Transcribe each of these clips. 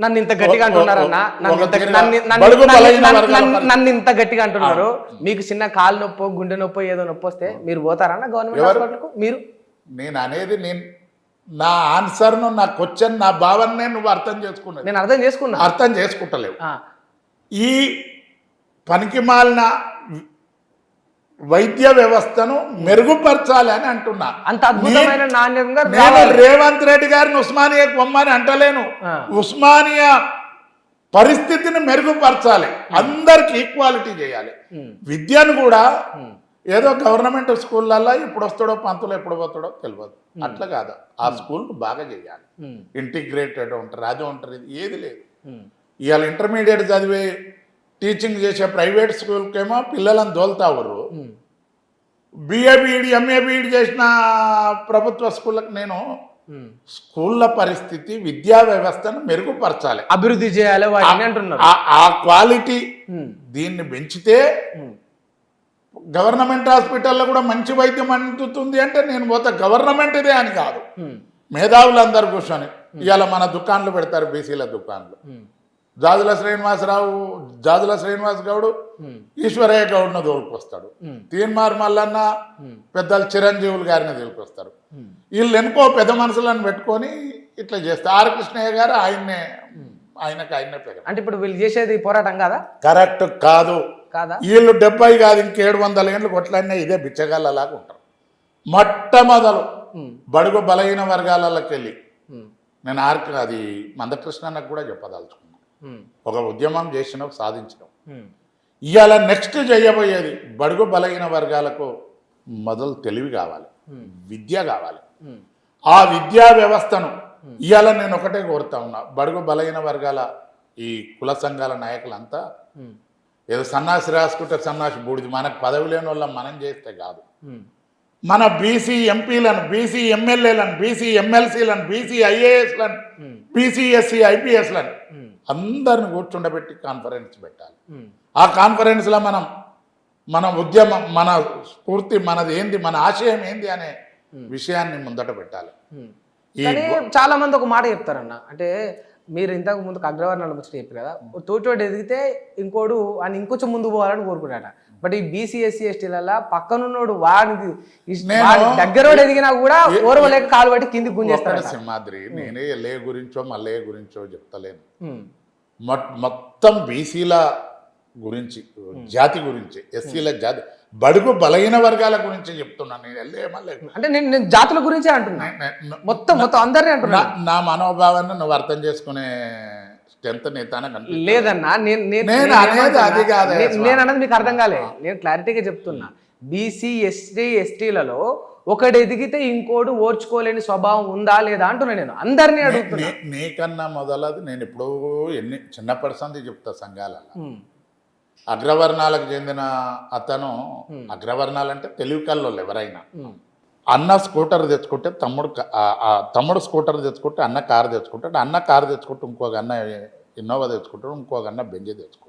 నన్ను ఇంత గట్టిగా అంటున్నారన్న? నన్ను ఇంత- గట్టిగా అంటున్నారు. మీకు చిన్న కాలు నొప్పో గుండె నొప్పో ఏదో నొప్పి వస్తే మీరు పోతారన్న గవర్నమెంట్? హాస్పిటల్కు? మీరు? నేను అనేది నేను నా ఆన్సర్ను నా క్వశ్చన్ నా భావన్నే నువ్వు అర్థం చేసుకున్నది. నేను అర్థం చేసుకున్నా. అర్థం చేసుకుంటలేవు. ఈ పనికిమాలిన వైద్య వ్యవస్థను మెరుగుపరచాలి అని అంటున్నా. అంత అద్భుతమైన నాణ్యంగా నేను. రేవంత్ రెడ్డి గారిని ఉస్మానియాకి పొమ్మని అంటలేను. ఉస్మానియా పరిస్థితిని మెరుగుపరచాలి. అందరికి ఈక్వాలిటీ చేయాలి. విద్యను కూడా ఏదో గవర్నమెంట్ స్కూళ్ళల్లో ఇప్పుడు వస్తాడో పంతులు ఎప్పుడు పోతాడో తెలియదు అట్లా కాదు. ఆ స్కూల్ బాగా చేయాలి. ఇంటిగ్రేటెడ్ ఉంటారు అది ఉంటారు ఇది ఏది లేదు. ఇవాళ ఇంటర్మీడియట్ చదివే టీచింగ్ చేసే ప్రైవేట్ స్కూల్కేమో పిల్లలను దోలుతావరు బిఏ బీఈడి ఎంఏ బీఈడి చేసిన ప్రభుత్వ స్కూళ్ళకి నేను. స్కూళ్ళ పరిస్థితి విద్యా వ్యవస్థను మెరుగుపరచాలి. అభివృద్ధి చేయాలి ఆ- క్వాలిటీ దీన్ని పెంచితే గవర్నమెంట్ హాస్పిటల్లో కూడా మంచి వైద్యం అందుతుంది అంటే నేను పోతే గవర్నమెంట్ ఇదే అని కాదు. మేధావులు అందరు కూర్చొని ఇవాళ మన దుకాన్లు పెడతారు బీసీల దుకాన్లు. జాజుల శ్రీనివాసరావు జాజుల శ్రీనివాస్ గౌడు ఈశ్వరయ్య గౌడ్ను దోలుకొస్తాడు. తీన్మార్ మల్లన్న పెద్దలు చిరంజీవులు గారిని దోలుకొస్తారు. వీళ్ళు ఎనుకో పెద్ద మనుషులను పెట్టుకొని ఇట్లా చేస్తారు. ఆర్ కృష్ణయ్య గారు ఆయన్నే ఆయనకు ఆయన్నే పెద్ద అంటే ఇప్పుడు వీళ్ళు చేసేది పోరాటం కాదా? కరెక్ట్ కాదు. కాదా? వీళ్ళు డెబ్బై కాదు ఇంకేడు వందల ఏళ్ళు కొట్లాడినా ఇదే బిచ్చగాళ్ళలాగా ఉంటారు. మొట్టమొదలు బడుగు బలహీన వర్గాలకి వెళ్ళి నేను ఆర్క అది మందకృష్ణన్నకు కూడా చెప్పదలుచుకున్నాను. ఒక ఉద్యమం చేసినాం సాధించినాం. ఉమ్, ఇవాళ నెక్స్ట్ చేయబోయేది బడుగు బలహీన వర్గాలకు మొదలు తెలివి కావాలి విద్య కావాలి. ఆ విద్యా వ్యవస్థను ఇవాళ నేను ఒకటే కోరుతా ఉన్నా. బడుగు బలహీన వర్గాల ఈ కుల సంఘాల నాయకులంతా ఏదో సన్నాసి రాసుకుంటే సన్నాసి బూడిది మనకు పదవి లేని వాళ్ళం మనం చేస్తే కాదు. మన బీసీ ఎంపీలను బీసీ ఎమ్మెల్యేలను బీసీ ఎమ్మెల్సీలను బీసీ ఐఏఎస్లను ఉమ్, బీసీ ఎస్సీ ఐపీఎస్లను అందరిని కూర్చుండబెట్టి కాన్ఫరెన్స్ పెట్టాలి. ఆ కాన్ఫరెన్స్లో మనం మన ఉద్యమం మన స్ఫూర్తి మనది ఏంది మన ఆశయం ఏంది అనే విషయాన్ని ముందట పెట్టాలి. చాలా మంది ఒక మాట చెప్తారన్న. అంటే మీరు ఇంతకు ముందుకు అగ్రవర్ణాల ముచ్చట చెప్పారు కదా. తోచోటి ఎదిగితే ఇంకోడు అని ఇంకొంచెం ముందు పోవాలని కోరుకున్నాట బట్ ఈ బీసీ ఎస్సీ ఎస్టీలలో పక్కనున్నోడు వాడికి దగ్గరోడు ఎదిగినా కూడా ఓర్వలేక కాలు పట్టి కింది గుంజేస్తాడు సింహాద్రి నేనే లే గురించో మల్లయ్య గురించో చెప్తలేను. మొత్తం బీసీల గురించి జాతి గురించి ఎస్సీల జాతి బడుగు బలహీన వర్గాల గురించి చెప్తున్నాను నేను మల్లయ్య అంటే నేను నేను జాతుల గురించే అంటున్నా. మొత్తం మొత్తం అందరినీ అంటున్నా. నా- నా మనోభావాన్ని నువ్వు అర్థం చేసుకునే స్ట్రెంత్ లేదన్నా నేను అనేది? అది కాదు, అన్నది మీకు అర్థం కాలే. నేను క్లారిటీగా చెప్తున్నా. బీసీ ఎస్టీ ఎస్టీలలో ఒకడు ఎదిగితే ఇంకోడు ఓర్చుకోలేని స్వభావం ఉందా లేదా అంటున్నా నేను. అందరినీ అడుగుతున్నా. నీకన్నా మొదలది నేను ఎప్పుడూ ఎన్ని చిన్నప్పటి సంది చెప్తా సంఘాలలో. ఉమ్, అగ్రవర్ణాలకు చెందిన అతను అగ్రవర్ణాలంటే తెలివి కల్లోళ్ళు ఎవరైనా. అన్న స్కూటర్ తెచ్చుకుంటే తమ్ముడు తమ్ముడు స్కూటర్ తెచ్చుకుంటే అన్న కారు తెచ్చుకుంటాడు అన్న కారు తెచ్చుకుంటే ఇంకొక అన్న ఇన్నోవా తెచ్చుకుంటాడు ఇంకొక అన్న బెంజి తెచ్చుకుంటాడు.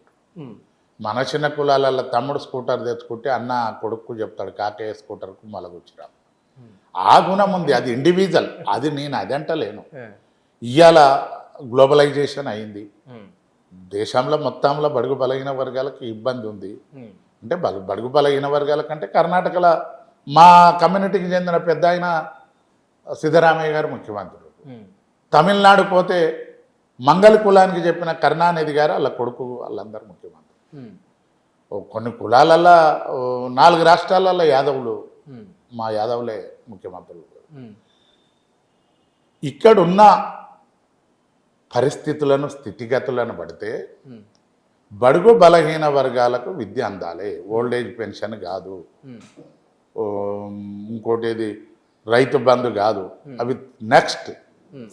మన చిన్న కులాలలో తమ్ముడు స్కూటర్ తెచ్చుకుంటే అన్న కొడుకు చెప్తాడు కాకేయ స్కూటర్కు మలగొచ్చిరా ఆ గుణం ఉంది అది ఇండివిజువల్ అది నేను అది అంటలేను ఏ, ఇవాళ గ్లోబలైజేషన్ అయింది. దేశంలో మొత్తంలో బడుగు బలహీన వర్గాలకు ఇబ్బంది ఉంది. అంటే బడుగు బలహీన వర్గాల కంటే కర్ణాటకలో మా కమ్యూనిటీకి చెందిన పెద్ద ఆయన సిద్ధరామయ్య గారు ముఖ్యమంత్రులు తమిళనాడు పోతే మంగళ కులానికి చెప్పిన కరుణానిధి గారు వాళ్ళ కొడుకు వాళ్ళందరూ ముఖ్యమంత్రి. ఉమ్, ఓ కొన్ని కులాలల్లో నాలుగు రాష్ట్రాలలో యాదవులు మా యాదవులే ముఖ్యమంత్రులు. ఇక్కడున్న పరిస్థితులను స్థితిగతులను పడితే బడుగు బలహీన వర్గాలకు విద్య అందాలి. ఓల్డ్ ఏజ్ పెన్షన్ కాదు. ఇంకోటి ఏది రైతు బంధు కాదు. అవి నెక్స్ట్.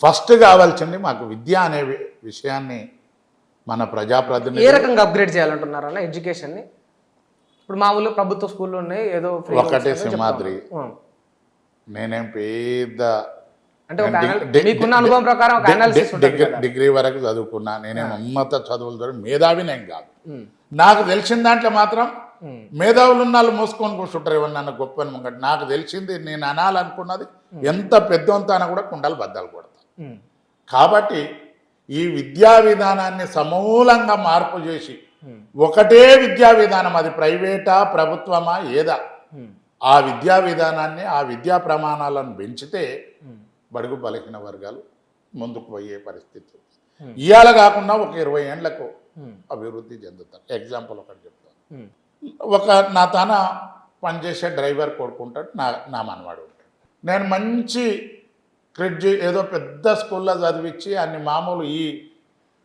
ఫస్ట్ కావాల్సింది మాకు విద్య అనే విషయాన్ని మన ఏ ప్రజాప్రతినిధి రకంగా అప్గ్రేడ్ చేయాలంటున్నారు అన్న ఎడ్యుకేషన్ని ఇప్పుడు మామూలు ప్రభుత్వ స్కూల్లో ఉన్నాయి ఏదో ఒకటే సింహాద్రి. నేనేం పెద్ద అంటే మీకున్న అనుభవం ప్రకారం డిగ్రీ- వరకు చదువుకున్నా నేనేం ఉన్నత చదువులతో మేధావినేం కాదు. ఉమ్, నాకు తెలిసిన దాంట్లో మాత్రం మేధావులు ఉన్న వాళ్ళు మూసుకొని కూర్చుంటారు ఎవరు నన్ను గొప్ప అని ముంగట. నాకు తెలిసింది నేను అనాలనుకున్నది ఎంత పెద్దంత అన్న కూడా కుండలు బద్దలు కొడతా ఉమ్, కాబట్టి ఈ విద్యా విధానాన్ని సమూలంగా మార్పు చేసి ఒకటే విద్యా విధానం అది ప్రైవేటా ప్రభుత్వమా ఏదా? ఆ విద్యా విధానాన్ని ఆ విద్యా ప్రమాణాలను పెంచితే బడుగు బలహీన వర్గాలు ముందుకు పోయే పరిస్థితి ఇవాళ కాకుండా ఒక ఇరవై ఏండ్లకు అభివృద్ధి చెందుతారు. ఎగ్జాంపుల్ ఒకటి చెప్తాను. ఒక నా తాన పనిచేసే డ్రైవర్ కొడుకుంటాడు నా నా మనవాడు ఉంటాడు. నేను మంచి క్రెడ్జి ఏదో పెద్ద స్కూల్లో చదివించి అన్ని మామూలు ఈ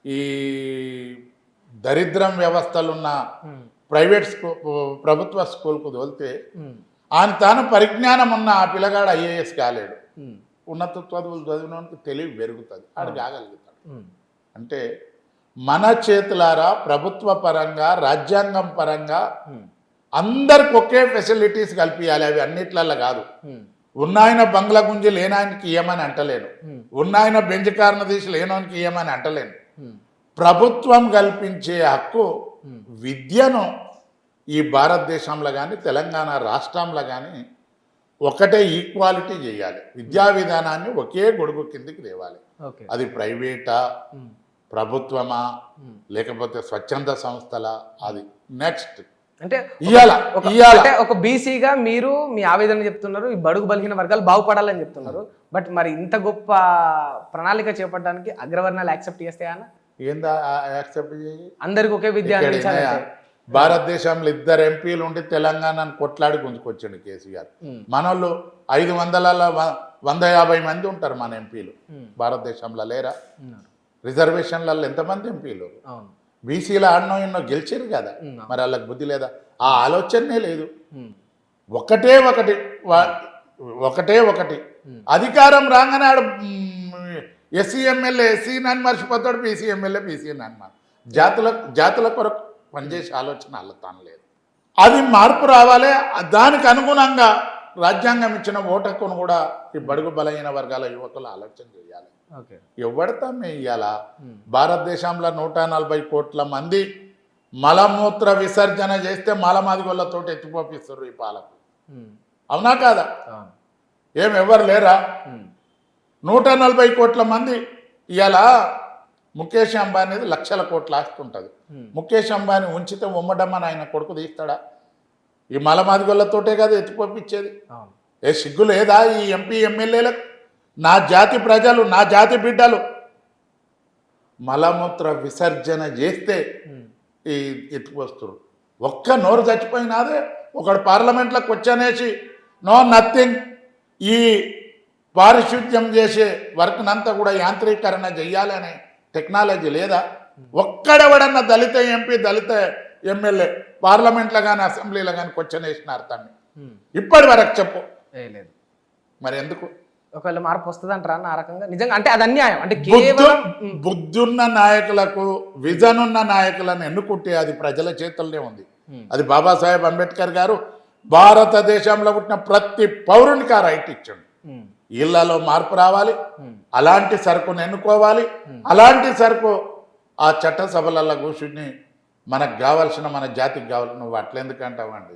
ఈ దరిద్రం వ్యవస్థలున్న ప్రైవేట్ స్కూ ప్రభుత్వ స్కూల్కు తోలితే ఆయన తాను పరిజ్ఞానం ఉన్న ఆ పిల్లగాడు ఐఏఎస్ కాలేడు. ఉన్నత చదువులు చదివినోనికి తెలివి పెరుగుతుంది ఆడు కాగలుగుతాడు. అంటే మన చేతులారా ప్రభుత్వ పరంగా రాజ్యాంగం పరంగా అందరికి ఒకే ఫెసిలిటీస్ కల్పించాలి అవి అన్నిట్లల్లో కాదు. ఉన్నాయన బంగ్లా గుంజి లేనాయనకి ఇయ్యమని అంటలేను. ఉన్నాయన బెంచ్ కారణ తీసి లేనోనికి ఇయ్యమని అంటలేను. ప్రభుత్వం కల్పించే హక్కు విద్యను ఈ భారతదేశంలో కానీ తెలంగాణ రాష్ట్రంలో కానీ ఒకటే ఈక్వాలిటీ చేయాలి. విద్యా విధానాన్ని ఒకే గొడుగు కిందికి తేవాలి. అది ప్రైవేటా? ప్రభుత్వమా? లేకపోతే స్వచ్ఛంద సంస్థల? అది నెక్స్ట్. అంటే అంటే ఒక బీసీగా మీరు మీ ఆవేదన చెప్తున్నారు ఈ బడుగు బలిగిన వర్గాలు బాగుపడాలని చెప్తున్నారు. బట్ మరి ఇంత గొప్ప ప్రణాళిక చేపట్టడానికి అగ్రవర్ణాలు యాక్సెప్ట్ ఏందా యాక్సెప్ట్ అందరికి ఒకే విద్య భారతదేశంలో ఇద్దరు ఎంపీలు ఉండి తెలంగాణను కొట్లాడి గుంజుకొచ్చిండు కేసీఆర్. మనోళ్ళు ఐదు వందల వంద యాభై మంది ఉంటారు మన ఎంపీలు. భారతదేశంలో లేరా. రిజర్వేషన్లలో ఎంతమంది ఎంపీలు? అవును. బీసీలో ఆడనో ఎన్నో గెలిచారు కదా. మరి వాళ్ళకి బుద్ధి లేదా? ఆ ఆలోచనే లేదు. ఒకటే ఒకటి ఒకటే ఒకటి. అధికారం రాగానే ఆడు ఎస్సీ ఎమ్మెల్యే ఎస్సీ నన్ను మర్చిపోతాడు బీసీ ఎమ్మెల్యే బీసీ నన్ను జాతుల జాతుల కొరకు పనిచేసే ఆలోచన వాళ్ళ తాను లేదు. అది మార్పు రావాలి. దానికి అనుగుణంగా రాజ్యాంగం ఇచ్చిన ఓటక్కును కూడా ఈ బడుగు బలహీన వర్గాల యువకులు ఆలోచన చేయాలి. ఎవడతామే ఇవాళ భారతదేశంలో నూట నలభై కోట్ల మంది మలమూత్ర విసర్జన చేస్తే మలమాదిగోళ్ళతో ఎత్తిపోపిస్తారు ఈ పాలకు. అవునా కాదా? ఏం ఎవరు లేరా. నూట నలభై కోట్ల మంది ఇవాళ ముఖేష్ అంబానీది లక్షల కోట్ల ఆస్తి ఉంటుంది. ముఖేష్ అంబానీ ఉంచితే ఉమ్మడమ్మని ఆయన కొడుకు తీస్తాడా? ఈ మలమాదిగోళ్ళతోటే కదా ఎత్తిపోపించేది ఏ సిగ్గు లేదా ఈ ఎంపీ ఎమ్మెల్యేలకు? నా జాతి ప్రజలు నా జాతి బిడ్డలు మలమూత్ర విసర్జన చేస్తే. ఈ ఎత్తుకొస్తారు ఒక్క నోరు చచ్చిపోయినాదే ఒకడు పార్లమెంట్లోకి వచ్చనేసి నో నథింగ్. ఈ పారిశుద్ధ్యం చేసే వర్క్నంతా కూడా యాంత్రీకరణ చెయ్యాలనే టెక్నాలజీ లేదా? ఒక్కడెవడన్నా దళిత ఎంపీ దళిత ఎమ్మెల్యే పార్లమెంట్లో కానీ అసెంబ్లీలో కానీ క్వశ్చన్ వేసినారు తన్ని ఉమ్. ఇప్పటి వరకు చెప్పు. మరి ఎందుకు? ఒకవేళ మార్పు వస్తుంది అంటారా ఆ రకంగా నిజంగా అంటే అది అన్యాయం అంటే కేవలం. బుద్ధున్న నాయకులకు విజన్ ఉన్న నాయకులను ఎన్నుకుంటే అది ప్రజల చేతుల్లోనే ఉంది. అది బాబాసాహెబ్ అంబేద్కర్ గారు భారతదేశంలో పుట్టిన ప్రతి పౌరునికి ఆ రైట్ ఇచ్చాడు. ఇళ్ళలో మార్పు రావాలి. అలాంటి సరుకును ఎన్నుకోవాలి అలాంటి సరుకు ఆ చట్టసభలలో కూర్చుని మనకు కావాల్సిన మన జాతికి కావాలి నువ్వు అట్లెందుకు అంటావండి